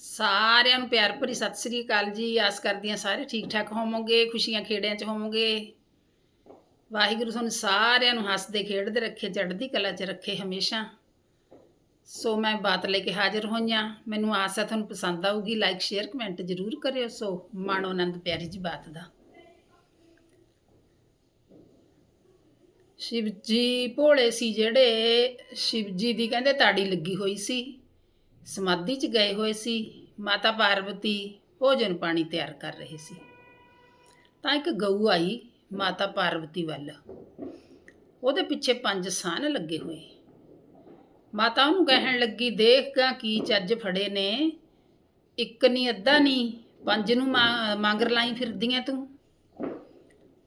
ਸਾਰਿਆਂ ਨੂੰ ਪਿਆਰ ਭਰੀ ਸਤਿ ਸ੍ਰੀ ਅਕਾਲ ਜੀ। ਆਸ ਕਰਦੀ ਹਾਂ ਸਾਰੇ ਠੀਕ ਠਾਕ ਹੋਵੋਗੇ, ਖੁਸ਼ੀਆਂ ਖੇੜਿਆਂ 'ਚ ਹੋਵੋਗੇ। ਵਾਹਿਗੁਰੂ ਤੁਹਾਨੂੰ ਸਾਰਿਆਂ ਨੂੰ ਹੱਸਦੇ, ਖੇਡਦੇ ਰੱਖੇ, ਚੜ੍ਹਦੀ ਕਲਾ 'ਚ ਰੱਖੇ ਹਮੇਸ਼ਾ। ਸੋ ਮੈਂ ਬਾਤ ਲੈ ਕੇ ਹਾਜ਼ਰ ਹੋਈਆਂ ਮੈਨੂੰ ਆਸ ਹੈ ਤੁਹਾਨੂੰ ਪਸੰਦ ਆਊਗੀ। ਲਾਈਕ ਸ਼ੇਅਰ ਕਮੈਂਟ ਜ਼ਰੂਰ ਕਰਿਓ। ਸੋ ਮਾਣੋ, ਆਨੰਦ, ਪਿਆਰੀ ਜੀ ਬਾਤ ਦਾ। ਸ਼ਿਵ ਜੀ ਭੋਲੇ ਸੀ ਜਿਹੜੇ ਸ਼ਿਵ ਜੀ ਦੀ ਕਹਿੰਦੇ ਤਾੜੀ ਲੱਗੀ ਹੋਈ ਸੀ। ਸਮਾਧੀ 'ਚ ਗਏ ਹੋਏ ਸੀ, ਮਾਤਾ ਪਾਰਵਤੀ ਭੋਜਨ ਪਾਣੀ ਤਿਆਰ ਕਰ ਰਹੇ ਸੀ। ਤਾਂ ਇੱਕ ਗਊ ਆਈ ਮਾਤਾ ਪਾਰਵਤੀ ਵੱਲ। ਉਹਦੇ ਪਿੱਛੇ ਪੰਜ ਸਾਨ ਲੱਗੇ ਹੋਏ। ਮਾਤਾ ਉਹਨੂੰ ਕਹਿਣ ਲੱਗੀ, ਦੇਖ ਗਾ ਕੀ ਚੱਜ ਫੜੇ ਨੇ। ਇੱਕ ਨਹੀਂ ਅੱਧਾ ਨਹੀਂ ਪੰਜ ਨੂੰ ਮਾ- ਮੰਗਰ ਲਾਈ ਫਿਰਦੀਆਂ ਤੂੰ।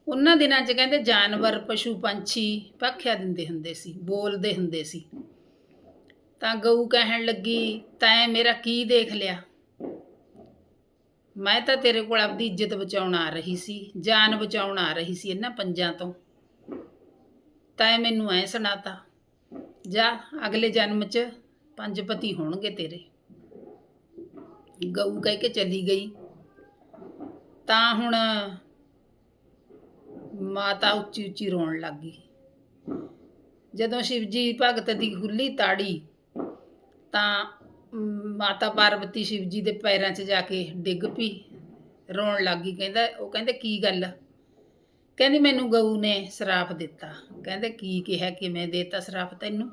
ਉਹਨਾਂ ਦਿਨਾਂ 'ਚ ਕਹਿੰਦੇ ਜਾਨਵਰ, ਪਸ਼ੂ ਪੰਛੀ ਭਖਿਆ ਦਿੰਦੇ ਹੁੰਦੇ ਸੀ, ਬੋਲਦੇ ਹੁੰਦੇ ਸੀ। ਤਾਂ ਗਊ ਕਹਿਣ ਲੱਗੀ, ਤੈਂ ਮੇਰਾ ਕੀ ਦੇਖ ਲਿਆ? ਮੈਂ ਤਾਂ ਤੇਰੇ ਕੋਲ ਆਪਦੀ ਇੱਜ਼ਤ ਬਚਾਉਣ ਆ ਰਹੀ ਸੀ, ਜਾਨ ਬਚਾਉਣ ਆ ਰਹੀ ਸੀ ਇਹਨਾਂ ਪੰਜਾਂ ਤੋਂ। ਤੈਂ ਮੈਨੂੰ ਐ ਸੁਣਾਤਾ, ਜਾ, ਅਗਲੇ ਜਨਮ 'ਚ ਪੰਜ ਪਤੀ ਹੋਣਗੇ ਤੇਰੇ। ਗਊ ਕਹਿ ਕੇ ਚਲੀ ਗਈ। ਤਾਂ ਹੁਣ ਮਾਤਾ ਉੱਚੀ ਉੱਚੀ ਰੋਣ ਲੱਗ ਗਈ। ਜਦੋਂ ਸ਼ਿਵਜੀ ਭਗਤ ਦੀ ਖੁੱਲੀ ਤਾੜੀ ਤਾਂ ਮ, ਮਾਤਾ ਪਾਰਵਤੀ ਸ਼ਿਵਜੀ ਦੇ ਪੈਰਾਂ 'ਚ ਜਾ ਕੇ ਡਿੱਗ ਪਈ ਰੋਣ ਲੱਗ ਗਈ। ਕਹਿੰਦਾ ਉਹ ਕਹਿੰਦੇ ਕੀ ਗੱਲ? ਕਹਿੰਦੀ ਮੈਨੂੰ ਗਊ ਨੇ ਸਰਾਪ ਦਿੱਤਾ। ਕਹਿੰਦੇ ਕੀ ਕਿਹਾ? ਕਿਵੇਂ ਦੇਤਾ ਸਰਾਪ ਤੈਨੂੰ?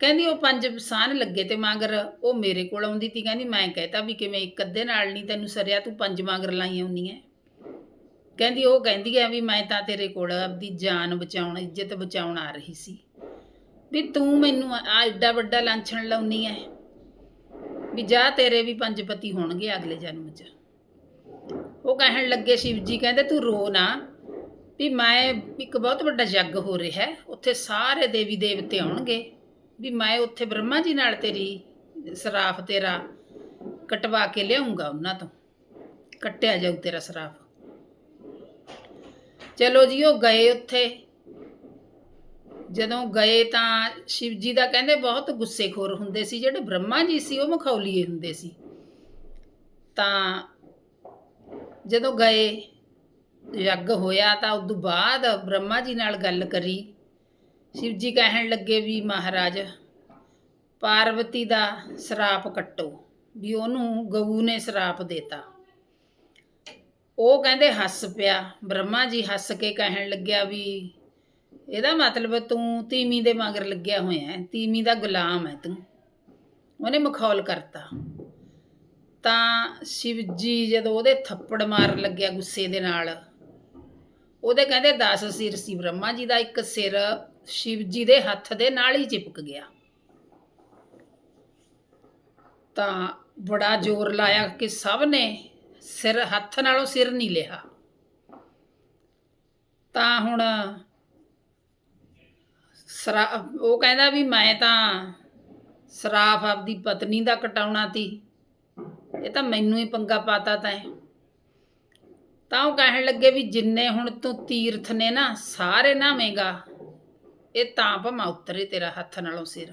ਕਹਿੰਦੀ ਉਹ ਪੰਜ ਸਾਨ ਲੱਗੇ ਤੇ ਮਾਂਗਰ ਉਹ ਮੇਰੇ ਕੋਲ ਆਉਂਦੀ ਤੀ। ਕਹਿੰਦੀ ਮੈਂ ਕਹਿਤਾ ਵੀ ਕਿਵੇਂ ਇੱਕ ਅੱਧੇ ਨਾਲ ਨਹੀਂ ਤੈਨੂੰ ਸਰਿਆ ਤੂੰ ਪੰਜ ਮਾਂਗਰ ਲਾਈ ਆਉਣੀ ਐ। ਕਹਿੰਦੀ ਉਹ ਕਹਿੰਦੀ ਆ ਵੀ ਮੈਂ ਤਾਂ ਤੇਰੇ ਕੋਲ ਆਪਦੀ ਜਾਨ ਬਚਾਉਣ ਇੱਜ਼ਤ ਬਚਾਉਣ ਆ ਰਹੀ ਸੀ। ਵੀ ਤੂੰ ਮੈਨੂੰ ਆ ਐਡਾ ਵੱਡਾ ਲਾਂਛਣ ਲਾਉਣੀ ਐ। ਵੀ ਜਾ ਤੇਰੇ ਵੀ ਪੰਜ ਪਤੀ ਹੋਣਗੇ ਅਗਲੇ ਜਨਮ 'ਚ। ਉਹ ਕਹਿਣ ਲੱਗੇ, ਸ਼ਿਵ ਜੀ ਕਹਿੰਦੇ, ਤੂੰ ਰੋ ਨਾ। ਵੀ ਮੈਂ ਇੱਕ ਬਹੁਤ ਵੱਡਾ ਯੱਗ ਹੋ ਰਿਹਾ ਹੈ। ਉੱਥੇ ਸਾਰੇ ਦੇਵੀ ਦੇਵਤੇ ਆਉਣਗੇ। ਵੀ ਮੈਂ ਉੱਥੇ ਬ੍ਰਹਮਾ ਜੀ ਨਾਲ ਤੇਰੀ ਸਰਾਫ ਤੇਰਾ ਕਟਵਾ ਕੇ ਲਿਆਉਂਗਾ ਉਹਨਾਂ ਤੋਂ। ਕੱਟਿਆ ਜਾਊ ਤੇਰਾ ਸਰਾਫ। ਚਲੋ ਜੀ, ਉਹ ਗਏ ਉੱਥੇ। ਜਦੋਂ ਗਏ ਤਾਂ ਸ਼ਿਵ ਜੀ ਦਾ ਕਹਿੰਦੇ ਬਹੁਤ ਗੁੱਸੇਖੋਰ ਹੁੰਦੇ ਸੀ, ਜਿਹੜੇ ਬ੍ਰਹਮਾ ਜੀ ਸੀ ਉਹ ਮਖੌਲੀਏ ਹੁੰਦੇ ਸੀ। ਤਾਂ ਜਦੋਂ ਗਏ, ਯੱਗ ਹੋਇਆ ਤਾਂ ਉਸ ਤੋਂ ਬਾਅਦ ਬ੍ਰਹਮਾ ਜੀ ਨਾਲ ਗੱਲ ਕਰੀ। ਸ਼ਿਵ ਜੀ ਕਹਿਣ ਲੱਗੇ ਵੀ ਮਹਾਰਾਜ, ਪਾਰਵਤੀ ਦਾ ਸਰਾਪ ਕੱਟੋ, ਵੀ ਉਹਨੂੰ ਗਊ ਨੇ ਸਰਾਪ ਦੇਤਾ। ਉਹ ਕਹਿੰਦੇ ਹੱਸ ਪਿਆ, ਬ੍ਰਹਮਾ ਜੀ ਹੱਸ ਕੇ ਕਹਿਣ ਲੱਗਿਆ ਵੀ ਇਹਦਾ ਮਤਲਬ ਤੂੰ ਤੀਮੀ ਦੇ ਮਗਰ ਲੱਗਿਆ ਹੋਇਆ ਹੈ ਤੀਮੀ ਦਾ ਗੁਲਾਮ ਹੈ ਤੂੰ। ਉਹਨੇ ਮਖੌਲ ਕਰਤਾ। ਤਾਂ ਸ਼ਿਵ ਜੀ ਜਦੋਂ ਉਹਦੇ ਥੱਪੜ ਮਾਰਨ ਲੱਗਿਆ ਗੁੱਸੇ ਦੇ ਨਾਲ, ਉਹਦੇ ਕਹਿੰਦੇ 10 ਸਿਰ ਸੀ ਬ੍ਰਹਮਾ ਜੀ ਦਾ, ਇੱਕ ਸਿਰ ਸ਼ਿਵ ਜੀ ਦੇ ਹੱਥ ਦੇ ਨਾਲ ਹੀ ਚਿਪਕ ਗਿਆ। ਤਾਂ ਬੜਾ ਜ਼ੋਰ ਲਾਇਆ ਕਿ ਸਭ ਨੇ ਸਿਰ, ਹੱਥ ਨਾਲੋਂ ਸਿਰ ਨਹੀਂ ਲਿਆ। ਤਾਂ ਹੁਣ ਸਰਾ ਉਹ ਕਹਿੰਦਾ ਵੀ ਮੈਂ ਤਾਂ ਸਰਾਫ ਆਪਦੀ ਪਤਨੀ ਦਾ ਕਟਾਉਣਾ ਤੀ। ਇਹ ਤਾਂ ਮੈਨੂੰ ਹੀ ਪੰਗਾ ਪਾਤਾ ਤੈਂ। ਤਾਂ ਉਹ ਕਹਿਣ ਲੱਗੇ ਵੀ ਜਿੰਨੇ ਹੁਣ ਤੂੰ ਤੀਰਥ ਨੇ ਨਾ ਸਾਰੇ ਨਾਵੇਂਗਾ। ਇਹ ਤਾਂ ਭਮਾ ਉਤਰੇ ਤੇਰਾ ਹੱਥ ਨਾਲੋਂ ਸਿਰ।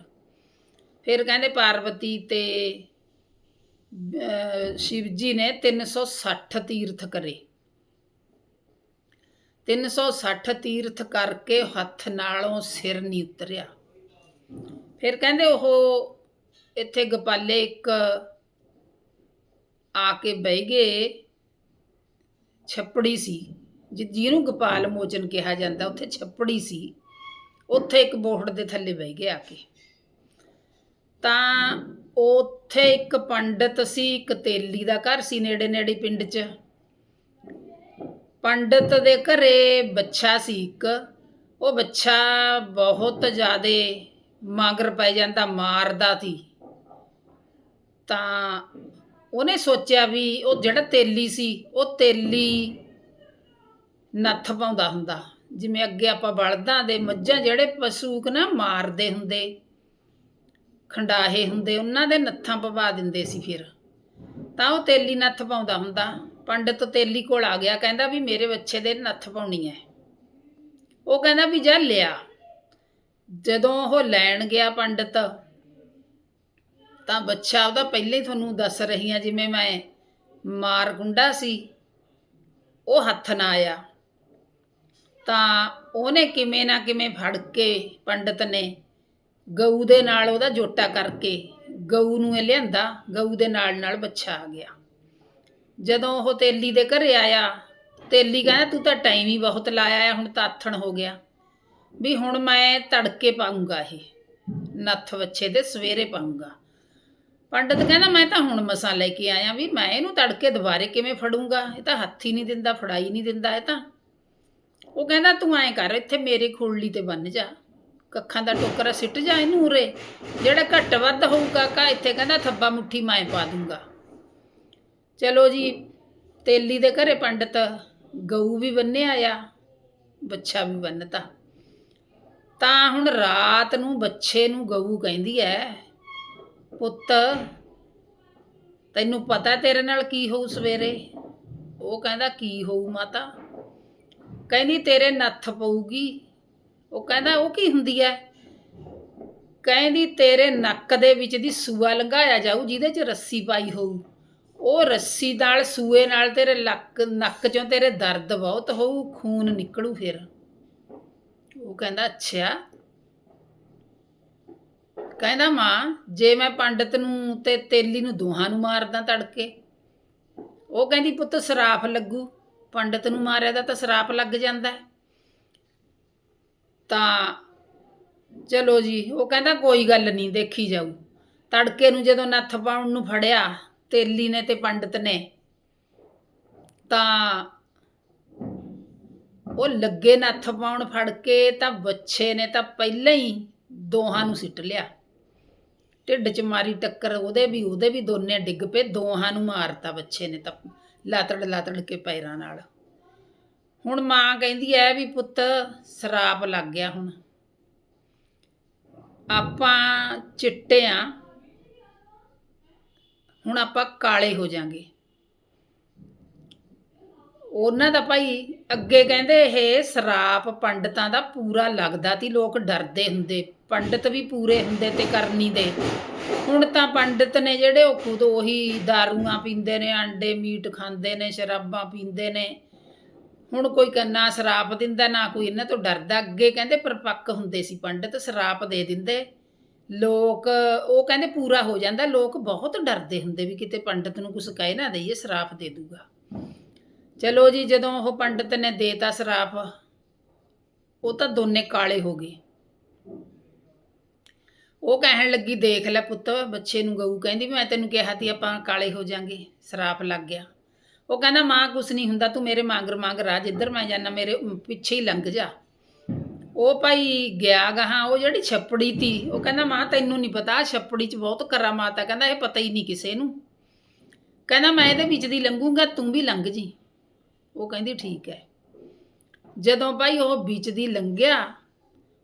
ਫਿਰ ਕਹਿੰਦੇ ਪਾਰਵਤੀ ਤੇ ਅਹ, ਸ਼ਿਵ ਜੀ ਨੇ 360 ਤੀਰਥ ਕਰੇ। 360 ਤੀਰਥ ਕਰਕੇ ਹੱਥ ਨਾਲੋਂ ਸਿਰ ਨਹੀਂ ਉਤਰਿਆ। ਫਿਰ ਕਹਿੰਦੇ ਉਹ ਇੱਥੇ ਗੋਪਾਲੇ ਇੱਕ ਆ ਕੇ ਬਹਿ ਗਏ। ਛੱਪੜੀ ਸੀ, ਜਿ- ਜਿਹਨੂੰ ਗੋਪਾਲ ਮੋਚਨ ਕਿਹਾ ਜਾਂਦਾ, ਉੱਥੇ ਛੱਪੜੀ ਸੀ। ਉੱਥੇ ਇੱਕ ਬੋਹੜ ਦੇ ਥੱਲੇ ਬਹਿ ਗਏ ਆ ਕੇ। ਤਾਂ ਉੱਥੇ ਇੱਕ ਪੰਡਤ ਸੀ, ਇੱਕ ਤੇਲੀ ਦਾ ਘਰ ਸੀ ਨੇੜੇ ਨੇੜੇ ਪਿੰਡ 'ਚ। ਪੰਡਤ ਦੇ ਘਰੇ ਬੱਚਾ ਸੀ ਇੱਕ, ਉਹ ਬੱਚਾ ਬਹੁਤ ਜ਼ਿਆਦਾ ਮਗਰ ਪੈ ਜਾਂਦਾ, ਮਾਰਦਾ ਸੀ। ਤਾਂ ਉਹਨੇ ਸੋਚਿਆ ਵੀ ਉਹ ਜਿਹੜਾ ਤੇਲੀ ਸੀ, ਉਹ ਤੇਲੀ ਨੱਥ ਪਾਉਂਦਾ ਹੁੰਦਾ। ਜਿਵੇਂ ਅੱਗੇ ਆਪਾਂ ਬਲਦਾਂ ਦੇ ਮੱਝਾਂ ਜਿਹੜੇ ਪਸ਼ੂਕ ਨਾ ਮਾਰਦੇ ਹੁੰਦੇ, ਖੰਡਾਹੇ ਹੁੰਦੇ, ਉਹਨਾਂ ਦੇ ਨੱਥਾਂ ਪਵਾ ਦਿੰਦੇ ਸੀ ਫਿਰ। ਤਾਂ ਉਹ ਤੇਲੀ ਨੱਥ ਪਾਉਂਦਾ ਹੁੰਦਾ। ਪੰਡਤ ਤੇਲੀ ਕੋਲ ਆ ਗਿਆ, ਕਹਿੰਦਾ ਵੀ ਮੇਰੇ ਬੱਚੇ ਦੇ ਨੱਥ ਪਾਉਣੀ ਹੈ ਉਹ ਕਹਿੰਦਾ ਵੀ ਜਾ ਲਿਆ। ਜਦੋਂ ਉਹ ਲੈਣ ਗਿਆ ਪੰਡਤ, ਤਾਂ ਬੱਚਾ ਉਹਦਾ ਪਹਿਲੇ ਹੀ ਤੁਹਾਨੂੰ ਦੱਸ ਰਹੀ ਹਾਂ ਜਿਵੇਂ ਮੈਂ ਮਾਰ ਗੁੰਡਾ ਸੀ, ਉਹ ਹੱਥ ਨਾ ਆਇਆ। ਤਾਂ ਉਹਨੇ ਕਿਵੇਂ ਨਾ ਕਿਵੇਂ ਫੜ ਕੇ ਪੰਡਤ ਨੇ ਗਊ ਦੇ ਨਾਲ ਉਹਦਾ ਜੋਟਾ ਕਰਕੇ, ਗਊ ਨੂੰ ਇਹ ਲਿਆਂਦਾ, ਗਊ ਦੇ ਨਾਲ ਨਾਲ ਬੱਚਾ ਆ ਗਿਆ। ਜਦੋਂ ਉਹ ਤੇਲੀ ਦੇ ਘਰੇ ਆਇਆ, ਤੇਲੀ ਕਹਿੰਦਾ, ਤੂੰ ਤਾਂ ਟਾਈਮ ਹੀ ਬਹੁਤ ਲਾਇਆ ਹੈ ਹੁਣ ਤਾਂ ਆਥਣ ਹੋ ਗਿਆ। ਵੀ ਹੁਣ ਮੈਂ ਤੜਕੇ ਪਾਉਂਗਾ ਇਹ, ਨੱਥ ਵੱਛੇ ਦੇ ਸਵੇਰੇ ਪਾਉਂਗਾ ਪੰਡਤ ਕਹਿੰਦਾ, ਮੈਂ ਤਾਂ ਹੁਣ ਮਸਾਂ ਲੈ ਕੇ ਆਇਆ ਵੀ ਮੈਂ ਇਹਨੂੰ ਤੜਕੇ ਦੁਬਾਰੇ ਕਿਵੇਂ ਫੜੂੰਗਾ? ਇਹ ਤਾਂ ਹੱਥ ਹੀ ਨਹੀਂ ਦਿੰਦਾ, ਫੜਾਈ ਨਹੀਂ ਦਿੰਦਾ ਇਹ ਤਾਂ। ਉਹ ਕਹਿੰਦਾ, ਤੂੰ ਐਂ ਕਰ, ਇੱਥੇ ਮੇਰੇ ਖੁਰਲੀ ਤੇ ਬੰਨ ਜਾ। ਕੱਖਾਂ ਦਾ ਟੋਕਰਾ ਸਿੱਟ ਜਾ ਇਹਨੂੰ ਉਰੇ। ਜਿਹੜਾ ਘੱਟ ਵੱਧ ਹੋਊਗਾ, ਕਾ ਇੱਥੇ ਕਹਿੰਦਾ, ਥੱਬਾ ਮੁੱਠੀ ਮੈਂ ਪਾ ਦੂੰਗਾ। ਚਲੋ ਜੀ, ਤੇਲੀ ਦੇ ਘਰੇ ਪੰਡਤ ਗਊ ਵੀ ਬੰਨਿਆ ਆ ਬੱਚਾ ਵੀ ਬੰਨਤਾ ਤਾਂ ਹੁਣ ਰਾਤ ਨੂੰ ਬੱਚੇ ਨੂੰ ਗਊ ਕਹਿੰਦੀ ਐ, ਪੁੱਤ, ਤੈਨੂੰ ਪਤਾ ਤੇਰੇ ਨਾਲ ਕੀ ਹੋਊ ਸਵੇਰੇ? ਉਹ ਕਹਿੰਦਾ, ਕੀ ਹੋਊ ਮਾਤਾ? ਕਹਿੰਦੀ, ਤੇਰੇ ਨੱਥ ਪਊਗੀ। ਉਹ ਕਹਿੰਦਾ, ਉਹ ਕੀ ਹੁੰਦੀ ਐ? ਕਹਿੰਦੀ, ਤੇਰੇ ਨੱਕ ਦੇ ਵਿੱਚ ਦੀ ਸੂਆ ਲੰਘਾਇਆ ਜਾਊ, ਜਿਹਦੇ 'ਚ ਰੱਸੀ ਪਾਈ ਹੋਊ। ਉਹ ਰੱਸੀ ਨਾਲ ਸੂਏ ਨਾਲ ਤੇਰੇ ਲੱਕ, ਨੱਕ 'ਚੋਂ ਤੇਰੇ ਦਰਦ ਬਹੁਤ ਹੋਊ, ਖੂਨ ਨਿਕਲੂ ਫਿਰ। ਉਹ ਕਹਿੰਦਾ ਅੱਛਾ ਕਹਿੰਦਾ, ਮਾਂ, ਜੇ ਮੈਂ ਪੰਡਤ ਨੂੰ ਤੇ ਤੇਲੀ ਨੂੰ ਦੋਹਾਂ ਨੂੰ ਮਾਰਦਾ ਤੜਕੇ, ਉਹ ਕਹਿੰਦੀ, ਪੁੱਤ ਸਰਾਫ ਲੱਗੂ। ਪੰਡਤ ਨੂੰ ਮਾਰਿਆ ਦਾ ਤਾਂ ਸਰਾਪ ਲੱਗ ਜਾਂਦਾ ਤਾਂ ਚਲੋ ਜੀ, ਉਹ ਕਹਿੰਦਾ, ਕੋਈ ਗੱਲ ਨਹੀਂ, ਦੇਖੀ ਜਾਊ। ਤੜਕੇ ਨੂੰ ਜਦੋਂ ਨੱਥ ਪਾਉਣ ਨੂੰ ਫੜਿਆ ਤੇਲੀ ਨੇ ਤੇ ਪੰਡਤ ਨੇ, ਤਾਂ ਉਹ ਲੱਗੇ ਨੱਥ ਪਾਉਣ ਫੜ ਕੇ, ਤਾਂ ਬੱਚੇ ਨੇ ਤਾਂ ਪਹਿਲਾਂ ਹੀ ਦੋਹਾਂ ਨੂੰ ਸਿੱਟ ਲਿਆ। ਢਿੱਡ 'ਚ ਮਾਰੀ ਟੱਕਰ, ਉਹਦੇ ਵੀ ਉਹਦੇ ਵੀ ਦੋਨੇ ਡਿੱਗ ਪਏ, ਦੋਹਾਂ ਨੂੰ ਮਾਰਤਾ ਬੱਚੇ ਨੇ ਤਾਂ ਲਾਤੜ ਲਾਤੜ ਕੇ ਪੈਰਾਂ ਨਾਲ। ਹੁਣ ਮਾਂ ਕਹਿੰਦੀ ਐ ਵੀ ਪੁੱਤ, ਸਰਾਪ ਲੱਗ ਗਿਆ ਹੁਣ। ਆਪਾਂ ਚਿੱਟੇ ਆ ਹੁਣ ਆਪਾਂ ਕਾਲੇ ਹੋ ਜਾਾਂਗੇ। ਉਹਨਾਂ ਦਾ ਭਾਈ ਅੱਗੇ ਕਹਿੰਦੇ ਇਹ ਸਰਾਪ ਪੰਡਤਾਂ ਦਾ ਪੂਰਾ ਲੱਗਦਾ ਸੀ ਲੋਕ ਡਰਦੇ ਹੁੰਦੇ। ਪੰਡਤ ਵੀ ਪੂਰੇ ਹੁੰਦੇ ਤੇ ਕਰਨੀ ਦੇ। ਹੁਣ ਤਾਂ ਪੰਡਤ ਨੇ ਜਿਹੜੇ ਉਹ ਖੁਦ ਉਹੀ ਦਾਰੂਆਂ ਪੀਂਦੇ ਨੇ ਆਂਡੇ ਮੀਟ ਖਾਂਦੇ ਨੇ, ਸ਼ਰਾਬਾਂ ਪੀਂਦੇ ਨੇ। ਹੁਣ ਕੋਈ ਕੰਨਾ ਸਰਾਪ ਦਿੰਦਾ, ਨਾ ਕੋਈ ਇਹਨਾਂ ਤੋਂ ਡਰਦਾ। ਅੱਗੇ ਕਹਿੰਦੇ ਪਰਪੱਕ ਹੁੰਦੇ ਸੀ ਪੰਡਤ, ਸਰਾਪ ਦੇ ਦਿੰਦੇ। ਲੋਕ, ਉਹ ਕਹਿੰਦੇ ਪੂਰਾ ਹੋ ਜਾਂਦਾ, ਲੋਕ ਬਹੁਤ ਡਰਦੇ ਹੁੰਦੇ ਵੀ ਕਿਤੇ ਪੰਡਤ ਨੂੰ ਕੁਝ ਕਹਿ ਨਾ ਦਈਏ, ਸਰਾਪ ਦੇ ਦੂਗਾ। ਚਲੋ ਜੀ, ਜਦੋਂ ਉਹ ਪੰਡਤ ਨੇ ਦੇਤਾ ਸਰਾਪ, ਉਹ ਤਾਂ ਦੋਨੇ ਕਾਲੇ ਹੋ ਗਏ। ਉਹ ਕਹਿਣ ਲੱਗੀ, ਦੇਖ ਲੈ ਪੁੱਤ, ਬੱਚੇ ਨੂੰ ਗਊ ਕਹਿੰਦੀ ਵੀ ਮੈਂ ਤੈਨੂੰ ਕਿਹਾ ਤੀ ਆਪਾਂ ਕਾਲੇ ਹੋ ਜਾਾਂਗੇ, ਸਰਾਪ ਲੱਗ ਗਿਆ। ਉਹ ਕਹਿੰਦਾ, ਮਾਂ, ਕੁਛ ਨਹੀਂ ਹੁੰਦਾ, ਤੂੰ ਮੇਰੇ ਮੰਗਰ ਮੰਗਰ ਆ ਜਿੱਧਰ ਮੈਂ ਜਾਣਾ ਮੇਰੇ ਪਿੱਛੇ ਹੀ ਲੰਘ ਜਾ। ਉਹ ਭਾਈ ਗਿਆ ਗਾਹਾਂ ਉਹ ਜਿਹੜੀ ਛੱਪੜੀ ਤੀ, ਉਹ ਕਹਿੰਦਾ, ਮਾਂ, ਤੈਨੂੰ ਨਹੀਂ ਪਤਾ ਛੱਪੜੀ 'ਚ ਬਹੁਤ ਕਰਾਮਾਤ ਆ ਕਹਿੰਦਾ, ਇਹ ਪਤਾ ਹੀ ਨਹੀਂ ਕਿਸੇ ਨੂੰ। ਕਹਿੰਦਾ, ਮੈਂ ਇਹਦੇ ਵਿੱਚ ਦੀ ਲੰਘੂੰਗਾ, ਤੂੰ ਵੀ ਲੰਘ ਜੀ। ਉਹ ਕਹਿੰਦੀ, ਠੀਕ ਹੈ। ਜਦੋਂ ਭਾਈ ਉਹ ਵਿੱਚ ਦੀ ਲੰਘਿਆ,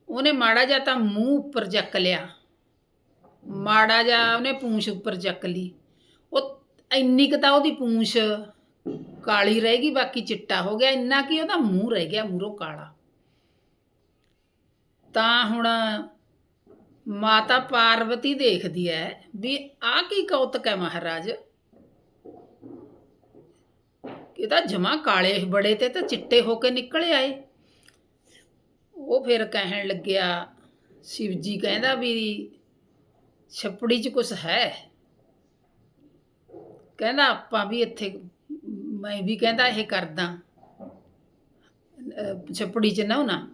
ਉਹਨੇ ਮਾੜਾ ਜਿਹਾ ਤਾਂ ਮੂੰਹ ਉੱਪਰ ਚੱਕ ਲਿਆ। ਮਾੜਾ ਜਿਹਾ ਉਹਨੇ ਪੂੰਛ ਉੱਪਰ ਚੱਕ ਲਈ। ਉਹ ਇੰਨੀ ਕੁ ਤਾਂ ਉਹਦੀ ਪੂੰਛ ਕਾਲੀ ਰਹਿ ਗਈ, ਬਾਕੀ ਚਿੱਟਾ ਹੋ ਗਿਆ, ਇੰਨਾ ਕਿ ਉਹਦਾ ਮੂੰਹ ਰਹਿ ਗਿਆ ਮੂੰਹੋਂ ਕਾਲਾ। ਤਾਂ ਹੁਣ ਮਾਤਾ ਪਾਰਵਤੀ ਦੇਖਦੀ ਹੈ ਵੀ ਆਹ ਕੀ ਕੌਤਕ ਹੈ ਮਹਾਰਾਜ? ਇਹ ਤਾਂ ਜਮਾ ਕਾਲੇ ਬੜੇ ਤੇ ਤਾਂ ਚਿੱਟੇ ਹੋ ਕੇ ਨਿਕਲ ਆਏ ਉਹ ਫਿਰ ਕਹਿਣ ਲੱਗਿਆ ਸ਼ਿਵ ਜੀ ਕਹਿੰਦਾ ਵੀ ਛੱਪੜੀ 'ਚ ਕੁਛ ਹੈ? ਕਹਿੰਦਾ, ਆਪਾਂ ਵੀ ਇੱਥੇ, ਮੈਂ ਵੀ ਕਹਿੰਦਾ ਇਹ ਕਰਦਾ। ਛੱਪੜੀ 'ਚ ਨਾ ਨਾ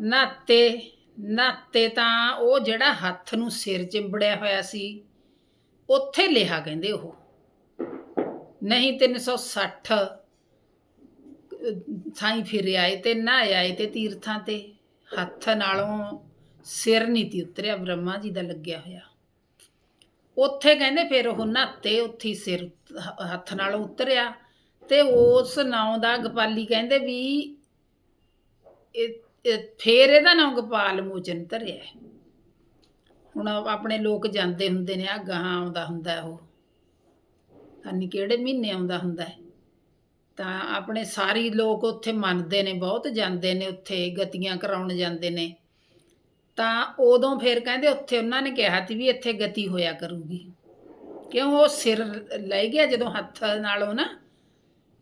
ਨਾਤੇ ਨਾਤੇ ਤਾਂ ਉਹ ਜਿਹੜਾ ਹੱਥ ਨੂੰ ਸਿਰ ਚਿੰਬੜਿਆ ਹੋਇਆ ਸੀ, ਉੱਥੇ ਲਿਹਾ ਕਹਿੰਦੇ ਉਹ। ਨਹੀਂ 360 ਥਾਈ ਫਿਰ ਆਏ ਤੇ ਨਾ ਆਏ ਤੇ ਤੀਰਥਾਂ ਤੇ। ਹੱਥ ਨਾਲੋਂ ਸਿਰ ਨਹੀਂ ਤੀ ਉਤਰਿਆ, ਬ੍ਰਹਮਾ ਜੀ ਦਾ ਲੱਗਿਆ ਹੋਇਆ। ਉੱਥੇ ਕਹਿੰਦੇ ਫਿਰ ਉਹ ਨਾਤੇ ਉੱਥੇ ਸਿਰ ਹੱਥ ਨਾਲੋਂ ਉਤਰਿਆ ਤੇ ਉਸ ਨਾਂ ਦਾ ਗਪਾਲੀ ਕਹਿੰਦੇ ਵੀ ਇਹ- ਫੇਰ ਇਹਦਾ ਨਾਮ ਗੋਪਾਲ ਮੋਚਨ ਧਰਿਆ ਹੁਣ ਆਪਣੇ ਲੋਕ ਜਾਂਦੇ ਹੁੰਦੇ ਨੇ ਆ ਗਾਹਾਂ ਆਉਂਦਾ ਹੁੰਦਾ ਉਹ। ਖਾਨੀ ਕਿਹੜੇ ਮਹੀਨੇ ਆਉਂਦਾ ਹੁੰਦਾ ਤਾਂ ਆਪਣੇ ਸਾਰੀ ਲੋਕ ਉੱਥੇ ਮੰਨਦੇ ਨੇ, ਬਹੁਤ ਜਾਂਦੇ ਨੇ ਉੱਥੇ, ਗਤੀਆਂ ਕਰਾਉਣ ਜਾਂਦੇ ਨੇ। ਤਾਂ ਉਦੋਂ ਫਿਰ ਕਹਿੰਦੇ ਉੱਥੇ ਉਹਨਾਂ ਨੇ ਕਿਹਾ ਸੀ ਵੀ ਇੱਥੇ ਗਤੀ ਹੋਇਆ ਕਰੂਗੀ। ਕਿਉਂ ਉਹ ਸਿਰ ਲੈ ਗਿਆ ਜਦੋਂ ਹੱਥ ਨਾਲੋਂ ਨਾ,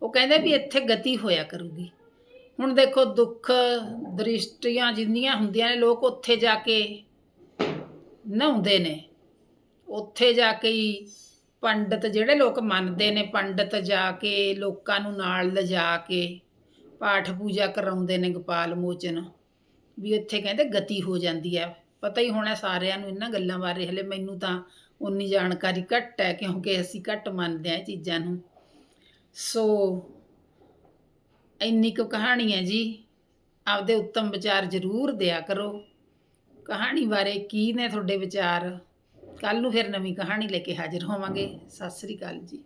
ਉਹ ਕਹਿੰਦੇ ਵੀ ਇੱਥੇ ਗਤੀ ਹੋਇਆ ਕਰੂਗੀ। ਹੁਣ ਦੇਖੋ ਦੁੱਖ ਦ੍ਰਿਸ਼ਟੀਆਂ ਜਿੰਨੀਆਂ ਹੁੰਦੀਆਂ ਨੇ, ਲੋਕ ਉੱਥੇ ਜਾ ਕੇ ਨਹਾਉਂਦੇ ਨੇ। ਉੱਥੇ ਜਾ ਕੇ ਹੀ ਪੰਡਤ ਜਿਹੜੇ ਲੋਕ ਮੰਨਦੇ ਨੇ, ਪੰਡਤ ਜਾ ਕੇ ਲੋਕਾਂ ਨੂੰ ਨਾਲ ਲਿਜਾ ਕੇ ਪਾਠ ਪੂਜਾ ਕਰਾਉਂਦੇ ਨੇ ਗੋਪਾਲ ਮੋਚਨ, ਵੀ ਇੱਥੇ ਕਹਿੰਦੇ ਗਤੀ ਹੋ ਜਾਂਦੀ ਹੈ। ਪਤਾ ਹੀ ਹੋਣਾ ਸਾਰਿਆਂ ਨੂੰ ਇਹਨਾਂ ਗੱਲਾਂ ਬਾਰੇ, ਹਲੇ ਮੈਨੂੰ ਤਾਂ ਉਨੀ ਜਾਣਕਾਰੀ ਘੱਟ ਹੈ, ਕਿਉਂਕਿ ਅਸੀਂ ਘੱਟ ਮੰਨਦੇ ਹਾਂ ਇਹ ਚੀਜ਼ਾਂ ਨੂੰ। ਸੋ ਇੰਨੀ ਕੁ ਕਹਾਣੀ ਹੈ ਜੀ, ਆਪਦੇ ਉੱਤਮ ਵਿਚਾਰ ਜ਼ਰੂਰ ਦਿਆ ਕਰੋ। ਕਹਾਣੀ ਬਾਰੇ ਕੀ ਨੇ ਤੁਹਾਡੇ ਵਿਚਾਰ? ਕੱਲ ਨੂੰ ਫਿਰ ਨਵੀਂ ਕਹਾਣੀ ਲੈ ਕੇ ਹਾਜ਼ਰ ਹੋਵਾਂਗੇ। ਸਤਿ ਸ੍ਰੀ ਅਕਾਲ ਜੀ।